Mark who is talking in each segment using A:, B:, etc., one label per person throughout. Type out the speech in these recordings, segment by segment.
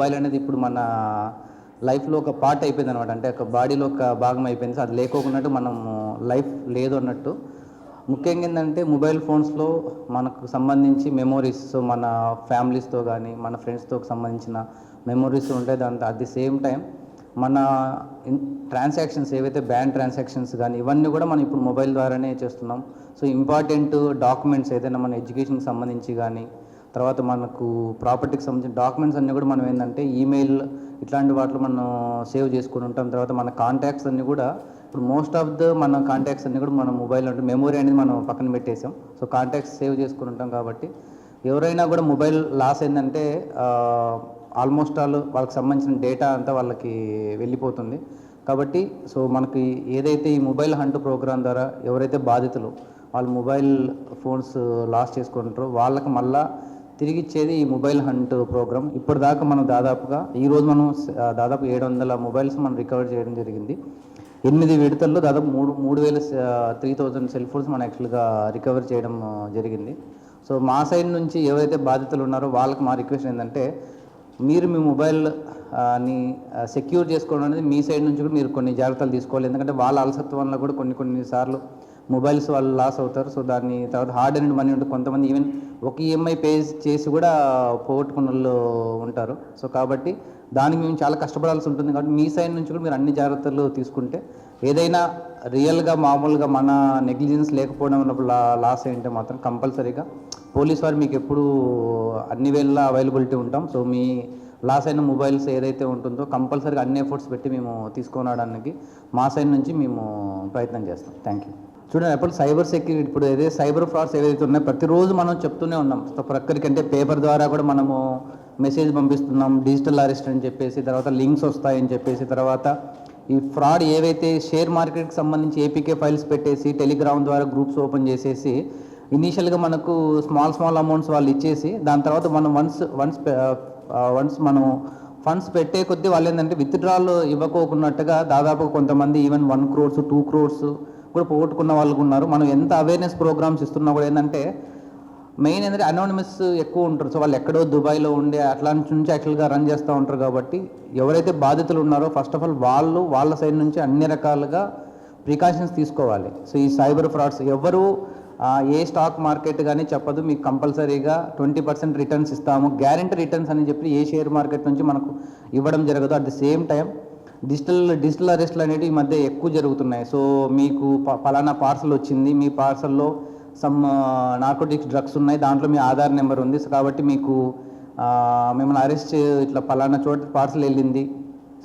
A: Mobile అనేది ఇప్పుడు మన లైఫ్లో ఒక పార్ట్ అయిపోయింది అనమాట అంటే ఒక బాడీలో ఒక భాగం అయిపోయింది. సో అది లేకోకున్నట్టు మనం లైఫ్ లేదు అన్నట్టు. ముఖ్యంగా ఏంటంటే మొబైల్ ఫోన్స్లో మనకు సంబంధించి మెమోరీస్ మన ఫ్యామిలీస్తో కానీ మన ఫ్రెండ్స్తో సంబంధించిన మెమోరీస్ ఉంటాయి దాంతో అట్ ది సేమ్ టైం మన ట్రాన్సాక్షన్స్ ఏవైతే బ్యాంక్ ట్రాన్సాక్షన్స్ కానీ ఇవన్నీ కూడా మనం ఇప్పుడు మొబైల్ ద్వారానే చేస్తున్నాం. సో ఇంపార్టెంట్ డాక్యుమెంట్స్ ఏదైనా మన ఎడ్యుకేషన్కి సంబంధించి కానీ తర్వాత మనకు ప్రాపర్టీకి సంబంధించిన డాక్యుమెంట్స్ అన్నీ కూడా మనం ఏంటంటే ఈమెయిల్ ఇట్లాంటి వాటిలో మనం సేవ్ చేసుకుని ఉంటాం. తర్వాత మన కాంటాక్ట్స్ అన్నీ కూడా ఇప్పుడు మోస్ట్ ఆఫ్ ద మన కాంటాక్ట్స్ అన్నీ కూడా మన మొబైల్ అంటే మెమొరీ అనేది మనం పక్కన పెట్టేసాం. సో కాంటాక్ట్స్ సేవ్ చేసుకుని ఉంటాం కాబట్టి ఎవరైనా కూడా మొబైల్ లాస్ ఏంటంటే ఆల్మోస్ట్ ఆల్ వాళ్ళకి సంబంధించిన డేటా అంతా వాళ్ళకి వెళ్ళిపోతుంది. కాబట్టి సో మనకి ఏదైతే ఈ మొబైల్ హంట్ ప్రోగ్రామ్ ద్వారా ఎవరైతే బాధితులు వాళ్ళు మొబైల్ ఫోన్స్ లాస్ చేసుకుంటారో వాళ్ళకి మళ్ళీ తిరిగి ఇచ్చేది ఈ మొబైల్ హంట్ ప్రోగ్రామ్. ఇప్పటిదాకా మనం దాదాపుగా ఈరోజు మనం దాదాపు ఏడు వందల మొబైల్స్ మనం రికవర్ చేయడం జరిగింది. ఎనిమిది విడతల్లో దాదాపు మూడు మూడు వేల త్రీ థౌజండ్ సెల్ ఫోన్స్ మనం యాక్చువల్గా రికవర్ చేయడం జరిగింది. సో మా సైడ్ నుంచి ఎవరైతే బాధితులు ఉన్నారో వాళ్ళకి మా రిక్వెస్ట్ ఏంటంటే మీరు మీ మొబైల్ని సెక్యూర్ చేసుకోవడం అనేది మీ సైడ్ నుంచి కూడా మీరు కొన్ని జాగ్రత్తలు తీసుకోవాలి. ఎందుకంటే వాళ్ళ అలసత్వంలో కూడా కొన్ని కొన్ని సార్లు మొబైల్స్ వాళ్ళు లాస్ అవుతారు. సో దాన్ని తర్వాత హార్డ్ అండ్ మనీ ఉంటుంది. కొంతమంది ఈవెన్ ఒక ఈఎంఐ పే చేసి కూడా పోగొట్టుకున్న వాళ్ళు ఉంటారు. సో కాబట్టి దానికి మేము చాలా కష్టపడాల్సి ఉంటుంది. కాబట్టి మీ సైడ్ నుంచి కూడా మీరు అన్ని జాగ్రత్తలు తీసుకుంటే ఏదైనా రియల్గా మామూలుగా మన నెగ్లిజెన్స్ లేకపోవడం వల్ల లా- లాస్ ఏంటంటే మాత్రం కంపల్సరీగా పోలీస్ వారు మీకు ఎప్పుడు అన్ని వేళ అవైలబిలిటీ ఉంటాం. సో మీ లాస్ అయిన మొబైల్స్ ఏదైతే ఉంటుందో కంపల్సరీగా అన్ని ఎఫర్ట్స్ పెట్టి మేము తీసుకురావడానికి మా సైడ్ నుంచి మేము ప్రయత్నం చేస్తాం. థ్యాంక్ యూ చూడండి ఎప్పుడు సైబర్ సెక్యూరిటీ ఇప్పుడు ఏదైతే సైబర్ ఫ్రాడ్స్ ఏవైతే ఉన్నాయో ప్రతిరోజు మనం చెప్తూనే ఉన్నాం. సో ప్రక్కరికి అంటే పేపర్ ద్వారా కూడా మనము మెసేజ్ పంపిస్తున్నాం డిజిటల్ అరెస్ట్ అని చెప్పేసి తర్వాత లింక్స్ వస్తాయని చెప్పేసి తర్వాత ఈ ఫ్రాడ్ ఏవైతే షేర్ మార్కెట్కి సంబంధించి ఏపీకే ఫైల్స్ పెట్టేసి టెలిగ్రామ్ ద్వారా గ్రూప్స్ ఓపెన్ చేసేసి ఇనీషియల్గా మనకు స్మాల్ స్మాల్ అమౌంట్స్ వాళ్ళు ఇచ్చేసి దాని తర్వాత మనం వన్స్ వన్స్ వన్స్ మనం ఫండ్స్ పెట్టే కొద్దీ వాళ్ళు ఏంటంటే విత్డ్రాల్ ఇవ్వకోకున్నట్టుగా దాదాపు కొంతమంది even one crores two crores కూడా పోగొట్టుకున్న వాళ్ళు ఉన్నారు. మనం ఎంత అవేర్నెస్ ప్రోగ్రామ్స్ ఇస్తున్నా కూడా ఏంటంటే మెయిన్ ఏంటంటే అనోనిమస్ ఎక్కువ ఉంటారు. సో వాళ్ళు ఎక్కడో దుబాయ్లో ఉండే అట్లాంటి నుంచి యాక్చువల్గా రన్ చేస్తూ ఉంటారు కాబట్టి ఎవరైతే బాధితులు ఉన్నారో ఫస్ట్ ఆఫ్ ఆల్ వాళ్ళు వాళ్ళ సైడ్ నుంచి అన్ని రకాలుగా ప్రికాషన్స్ తీసుకోవాలి. సో ఈ సైబర్ ఫ్రాడ్స్ ఎవరు ఏ స్టాక్ మార్కెట్ కానీ చెప్పదు. మీకు కంపల్సరీగా ట్వంటీ పర్సెంట్ రిటర్న్స్ ఇస్తాము. గ్యారెంటీ రిటర్న్స్ అని చెప్పి ఏ షేర్ మార్కెట్ నుంచి మనకు ఇవ్వడం జరగదు. At the same time digital digital అరెస్ట్లు అనేవి ఈ మధ్య ఎక్కువ జరుగుతున్నాయి. సో మీకు ప- పార్సల్ వచ్చింది. మీ పార్సల్లో సమ్ నార్కోటిక్స్ డ్రగ్స్ ఉన్నాయి. దాంట్లో మీ ఆధార్ నెంబర్ ఉంది. సో కాబట్టి మీకు మిమ్మల్ని అరెస్ట్ ఇట్లా ఫలానా చోట పార్సల్ వెళ్ళింది.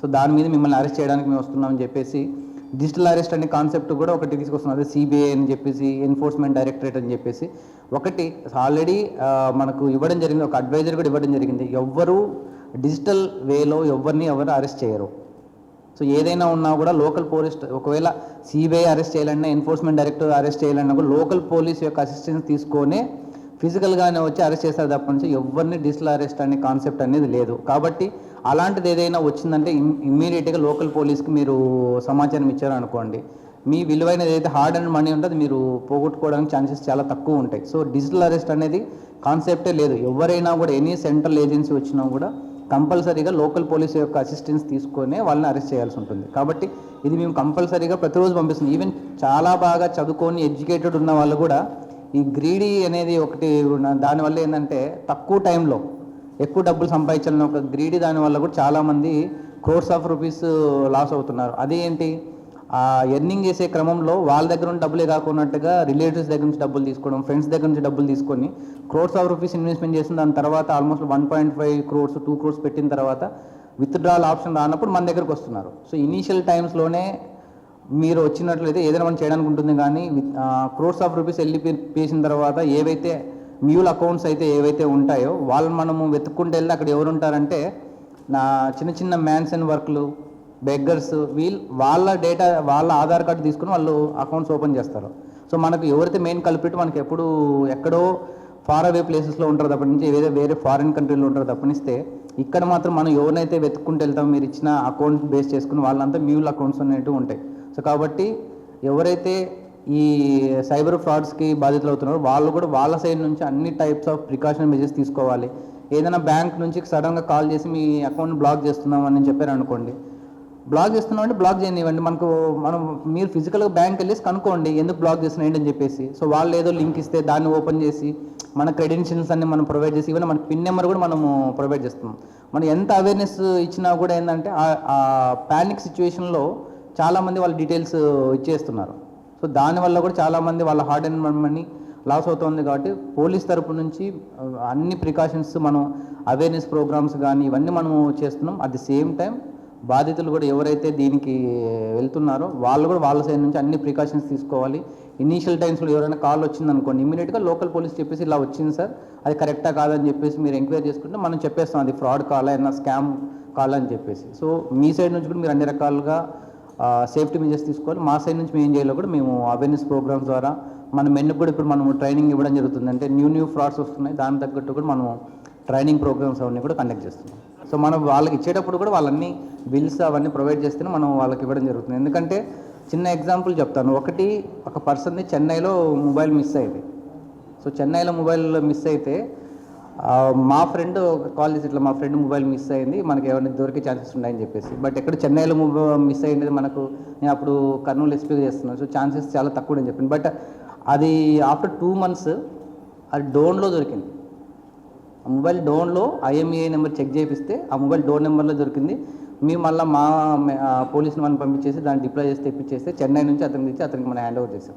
A: సో దాని మీద మిమ్మల్ని అరెస్ట్ చేయడానికి మేము వస్తున్నామని చెప్పేసి డిజిటల్ అరెస్ట్ అనే కాన్సెప్ట్ కూడా ఒకటి తీసుకొస్తున్నాం. అదే సిబిఐ అని చెప్పేసి ఎన్ఫోర్స్మెంట్ డైరెక్టరేట్ అని చెప్పేసి. ఒకటి ఆల్రెడీ మనకు ఇవ్వడం జరిగింది. ఒక అడ్వైజర్ కూడా ఇవ్వడం జరిగింది. ఎవ్వరు డిజిటల్ వేలో ఎవరిని ఎవరు అరెస్ట్ చేయరు. సో ఏదైనా ఉన్నా కూడా లోకల్ పోలీస్ ఒకవేళ సిబిఐ అరెస్ట్ చేయాలన్నా ఎన్ఫోర్స్మెంట్ డైరెక్టర్ అరెస్ట్ చేయాలన్నా కూడా లోకల్ పోలీస్ యొక్క అసిస్టెన్స్ తీసుకొని ఫిజికల్గానే వచ్చి అరెస్ట్ చేస్తారు తప్ప నుంచి ఎవరిని డిజిటల్ అరెస్ట్ అనే కాన్సెప్ట్ అనేది లేదు. కాబట్టి అలాంటిది ఏదైనా వచ్చిందంటే ఇమ్మీడియట్గా లోకల్ పోలీస్కి మీరు సమాచారం ఇచ్చారనుకోండి. మీ విలువైనది ఏదైతే హార్డ్ అండ్ మనీ ఉంటుంది మీరు పోగొట్టుకోవడానికి ఛాన్సెస్ చాలా తక్కువ ఉంటాయి. సో డిజిటల్ అరెస్ట్ అనేది కాన్సెప్టే లేదు. ఎవరైనా కూడా ఎనీ సెంట్రల్ ఏజెన్సీ వచ్చినా కూడా కంపల్సరీగా లోకల్ పోలీస్ యొక్క అసిస్టెన్స్ తీసుకొని వాళ్ళని అరెస్ట్ చేయాల్సి ఉంటుంది. కాబట్టి ఇది మేము కంపల్సరీగా ప్రతిరోజు పంపిస్తుంది ఈవెన్ చాలా బాగా చదువుకొని ఎడ్యుకేటెడ్ ఉన్న వాళ్ళు కూడా ఈ గ్రీడీ అనేది ఒకటి ఉన్న- దానివల్ల ఏంటంటే తక్కువ టైంలో ఎక్కువ డబ్బులు సంపాదించాలని ఒక గ్రీడీ దానివల్ల కూడా చాలామంది క్రోర్స్ ఆఫ్ రూపీస్ లాస్ అవుతున్నారు. అదేంటి? ఏంటి ఎర్నింగ్ చేసే క్రమంలో వాళ్ళ దగ్గర ఉన్న డబ్బులే కాకున్నట్టుగా రిలేటివ్స్ దగ్గర నుంచి డబ్బులు తీసుకోవడం ఫ్రెండ్స్ దగ్గర నుంచి డబ్బులు తీసుకొని క్రోర్స్ ఆఫ్ రూపీస్ ఇన్వెస్ట్మెంట్ చేసిన దాని తర్వాత almost one point five crores two crores పెట్టిన తర్వాత విత్డ్రాల్ ఆప్షన్ రానప్పుడు మన దగ్గరకు వస్తున్నారు. సో ఇనీషియల్ టైమ్స్లోనే మీరు వచ్చినట్లయితే ఏదైనా మనం చేయడానికి ఉంటుంది కానీ క్రోర్స్ ఆఫ్ రూపీస్ వెళ్ళి పేసిన తర్వాత ఏవైతే మ్యూల్ అకౌంట్స్ అయితే ఏవైతే ఉంటాయో వాళ్ళని మనము వెతుక్కుంటూ వెళ్ళి అక్కడ ఎవరుంటారంటే నా చిన్న చిన్న మ్యాన్స్ అండ్ వర్క్లు బెగ్గర్స్ వీళ్ళు వాళ్ళ డేటా వాళ్ళ ఆధార్ కార్డు తీసుకుని వాళ్ళు అకౌంట్స్ ఓపెన్ చేస్తారు. సో మనకు ఎవరైతే మెయిన్ కల్పిట్ మనకి ఎప్పుడు ఎక్కడో ఫార్ అవే ప్లేసెస్లో ఉంటారు తప్పటి నుంచి ఏదైతే వేరే ఫారిన్ కంట్రీలో ఉంటారు తప్పనిస్తే ఇక్కడ మాత్రం మనం ఎవరినైతే వెతుక్కుంటూ వెళ్తాం మీరు ఇచ్చిన అకౌంట్ బేస్ చేసుకుని వాళ్ళంతా మ్యూల్ అకౌంట్స్ అనేటివి ఉంటాయి. సో కాబట్టి ఎవరైతే ఈ సైబర్ ఫ్రాడ్స్కి బాధితులు అవుతున్నారో వాళ్ళు కూడా వాళ్ళ సైడ్ నుంచి అన్ని టైప్స్ ఆఫ్ ప్రికాషన్ మెజర్స్ తీసుకోవాలి. ఏదైనా బ్యాంక్ నుంచి సడన్గా కాల్ చేసి మీ అకౌంట్ బ్లాక్ చేస్తున్నాం అని చెప్పారు అనుకోండి బ్లాక్ చేస్తున్నాం అంటే బ్లాక్ చేయనివ్వండి. మనకు మనం మీరు ఫిజికల్గా బ్యాంక్ వెళ్ళేసి కనుక్కోండి ఎందుకు బ్లాక్ చేస్తున్నాయి అని చెప్పేసి. సో వాళ్ళు ఏదో లింక్ ఇస్తే దాన్ని ఓపెన్ చేసి మన క్రెడెన్షియల్స్ అన్ని మనం ప్రొవైడ్ చేసి ఈవెన్ మన పిన్ నెంబర్ కూడా మనము ప్రొవైడ్ చేస్తున్నాం మనం ఎంత అవేర్నెస్ ఇచ్చినా కూడా ఏంటంటే ఆ ప్యానిక్ సిచ్యువేషన్లో చాలామంది వాళ్ళ డీటెయిల్స్ ఇచ్చేస్తున్నారు. సో దానివల్ల కూడా చాలామంది వాళ్ళ హార్డ్ అండ్ మనీ లాస్ అవుతుంది కాబట్టి పోలీస్ తరపు నుంచి అన్ని ప్రికాషన్స్ మనం అవేర్నెస్ ప్రోగ్రామ్స్ కానీ ఇవన్నీ మనము చేస్తున్నాం. అట్ ది సేమ్ టైం బాధితులు కూడా ఎవరైతే దీనికి వెళ్తున్నారో వాళ్ళు కూడా వాళ్ళ సైడ్ నుంచి అన్ని ప్రికాషన్స్ తీసుకోవాలి. ఇనీషియల్ టైమ్స్లో ఎవరైనా కాల్ వచ్చింది అనుకోండి ఇమీడియట్గా లోకల్ పోలీస్ చెప్పేసి ఇలా వచ్చింది సార్ అది కరెక్టా కాదని చెప్పేసి మీరు ఎంక్వైరీ చేసుకుంటే మనం చెప్పేస్తాం అది ఫ్రాడ్ కాల్ అయినా స్కామ్ కాల్ అని చెప్పేసి. సో మీ సైడ్ నుంచి కూడా మీరు అన్ని రకాలుగా సేఫ్టీ మెజర్స్ తీసుకోవాలి. మా సైడ్ నుంచి మేము ఏం చేయాలో కూడా మేము అవేర్నెస్ ప్రోగ్రామ్స్ ద్వారా మన మెన్ కూడా ఇప్పుడు మనం ట్రైనింగ్ ఇవ్వడం జరుగుతుంది అంటే న్యూ న్యూ ఫ్రాడ్స్ వస్తున్నాయి దాని తగ్గట్టు కూడా మనం ట్రైనింగ్ ప్రోగ్రామ్స్ అవన్నీ కూడా కండక్ట్ చేస్తున్నాం. సో మనం వాళ్ళకి ఇచ్చేటప్పుడు కూడా వాళ్ళన్ని బిల్స్ అవన్నీ ప్రొవైడ్ చేస్తేనే మనం వాళ్ళకి ఇవ్వడం జరుగుతుంది. ఎందుకంటే చిన్న ఎగ్జాంపుల్ చెప్తాను. ఒకటి ఒక పర్సన్ది చెన్నైలో మొబైల్ మిస్ అయింది. సో చెన్నైలో మొబైల్ మిస్ అయితే మా ఫ్రెండ్ కాల్ చేసి ఇట్లా మా ఫ్రెండ్ మొబైల్ మిస్ అయింది. మనకి ఏమైనా దొరికే ఛాన్సెస్ ఉన్నాయని చెప్పేసి. బట్ ఎక్కడ చెన్నైలో మొబైల్ మిస్ అయ్యింది మనకు నేను అప్పుడు కర్నూలు ఎస్పీ చేస్తున్నాను. సో ఛాన్సెస్ చాలా తక్కువ అని చెప్పింది బట్ అది ఆఫ్టర్ టూ మంత్స్ అది డోన్లో దొరికింది. ఆ మొబైల్ డోన్లో ఐఎంఈఐ నెంబర్ చెక్ చేపిస్తే ఆ మొబైల్ డోన్ నెంబర్లో దొరికింది. మేము మళ్ళీ మా మే- పోలీసుని మనం పంపించేసి దాన్ని డిప్లాయ్ చేసి తెప్పించేస్తే చెన్నై నుంచి అతనికి ఇచ్చి అతనికి మనం హ్యాండ్ ఓవర్ చేసాం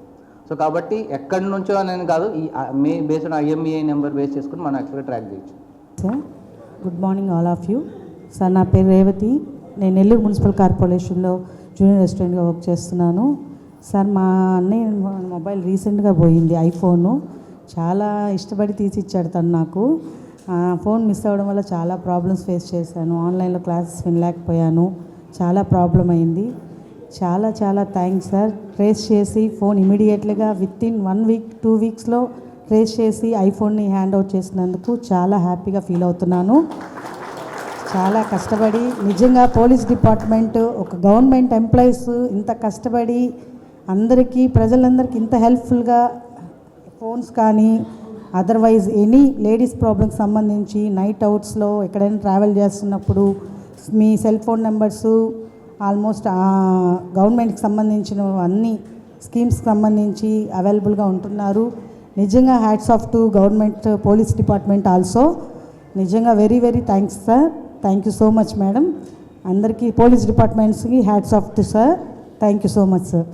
A: సో కాబట్టి ఎక్కడి నుంచో అనేది కాదు ఈ may based IMEI number base చేసుకుని మనం యాక్చువల్గా ట్రాక్ చేయొచ్చు.
B: Sir good morning all of you sir నా పేరు రేవతి. నేను నెల్లూరు మున్సిపల్ కార్పొరేషన్లో జూనియర్ రెస్టారెంట్గా వర్క్ చేస్తున్నాను. సార్ మా అన్నయ్య మొబైల్ రీసెంట్గా పోయింది ఐఫోను. చాలా ఇష్టపడి తీసి ఇచ్చాడు తను నాకు. ఫోన్ మిస్ అవ్వడం వల్ల చాలా ప్రాబ్లమ్స్ ఫేస్ చేశాను. ఆన్లైన్లో క్లాసెస్ వినలేకపోయాను. చాలా ప్రాబ్లం అయింది. చాలా చాలా థ్యాంక్స్ సార్. ట్రేస్ చేసి ఫోన్ ఇమీడియట్లీగా within one week two వీక్స్లో ట్రేస్ చేసి ఐఫోన్ని హ్యాండ్ అవుట్ చేసినందుకు చాలా హ్యాపీగా ఫీల్ అవుతున్నాను. చాలా కష్టపడి నిజంగా పోలీస్ డిపార్ట్మెంట్ ఒక గవర్నమెంట్ ఎంప్లాయీస్ ఇంత కష్టపడి అందరికీ ప్రజలందరికీ ఇంత హెల్ప్ఫుల్గా ఫోన్స్ కానీ అదర్వైజ్ ఎనీ లేడీస్ ప్రాబ్లమ్కి సంబంధించి నైట్ అవుట్స్లో ఎక్కడైనా ట్రావెల్ చేస్తున్నప్పుడు మీ సెల్ ఫోన్ నెంబర్స్ ఆల్మోస్ట్ గవర్నమెంట్కి సంబంధించిన అన్ని స్కీమ్స్కి సంబంధించి అవైలబుల్గా ఉంటున్నారు. నిజంగా hats off to government police department also నిజంగా very very thanks sir thank you so much madam అందరికీ police డిపార్ట్మెంట్స్కి hats off to sir thank you so much sir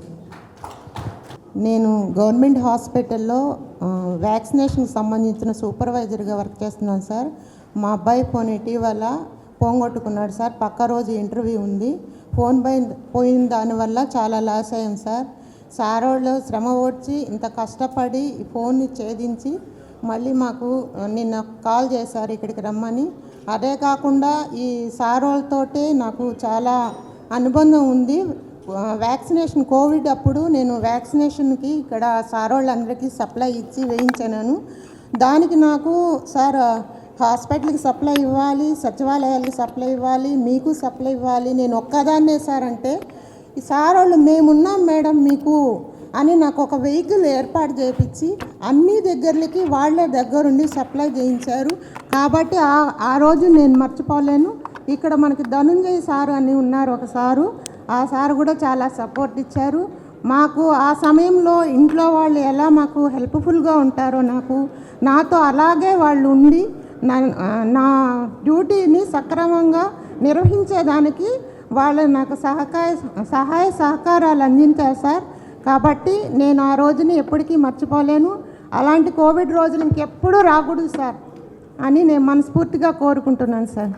C: నేను గవర్నమెంట్ హాస్పిటల్లో వ్యాక్సినేషన్కి సంబంధించిన సూపర్వైజర్గా వర్క్ చేస్తున్నాను సార్. మా అబ్బాయి ఫోన్ ఇటీవల పోగొట్టుకున్నాడు సార్. పక్క రోజు ఇంటర్వ్యూ ఉంది. ఫోన్ పోయి పోయిన దానివల్ల చాలా లాస్ అయ్యాం సార్. సార్ వాళ్ళు శ్రమ ఓడ్చి ఇంత కష్టపడి ఫోన్ని ఛేదించి మళ్ళీ మాకు నిన్న కాల్ చేశారు ఇక్కడికి రమ్మని. అదే కాకుండా ఈ సార్ వాళ్ళతోటే నాకు చాలా అనుబంధం ఉంది. వ్యాక్సినేషన్ కోవిడ్ అప్పుడు నేను వ్యాక్సినేషన్కి ఇక్కడ సార్ వాళ్ళందరికీ సప్లై ఇచ్చి వేయించాను. దానికి నాకు సార్ హాస్పిటల్కి సప్లై ఇవ్వాలి సచివాలయాలకి సప్లై ఇవ్వాలి మీకు సప్లై ఇవ్వాలి నేను ఒక్కదాన్నే సార్ అంటే ఈ సార్ వాళ్ళు మేమున్నాం మేడం మీకు అని నాకు ఒక వెహికల్ ఏర్పాటు చేయించి అన్ని దగ్గరలకి వాళ్ళే దగ్గరుండి సప్లై చేయించారు. కాబట్టి ఆ ఆ రోజు నేను మర్చిపోలేను. ఇక్కడ మనకి ధనుంజయ్ సారు అని ఉన్నారు ఒక సారు. ఆ సార్ కూడా చాలా సపోర్ట్ ఇచ్చారు. మాకు ఆ సమయంలో ఇంట్లో వాళ్ళు ఎలా మాకు హెల్ప్ఫుల్గా ఉంటారో నాకు నాతో అలాగే వాళ్ళు ఉండి నా నా డ్యూటీని సక్రమంగా నిర్వహించేదానికి వాళ్ళు నాకు సహకాయ సహాయ సహకారాలు అందించారు సార్. కాబట్టి నేను ఆ రోజుని ఎప్పటికీ మర్చిపోలేను. అలాంటి కోవిడ్ రోజులు ఇంకెప్పుడూ రాకూడదు సార్ అని నేను మనస్ఫూర్తిగా కోరుకుంటున్నాను సార్.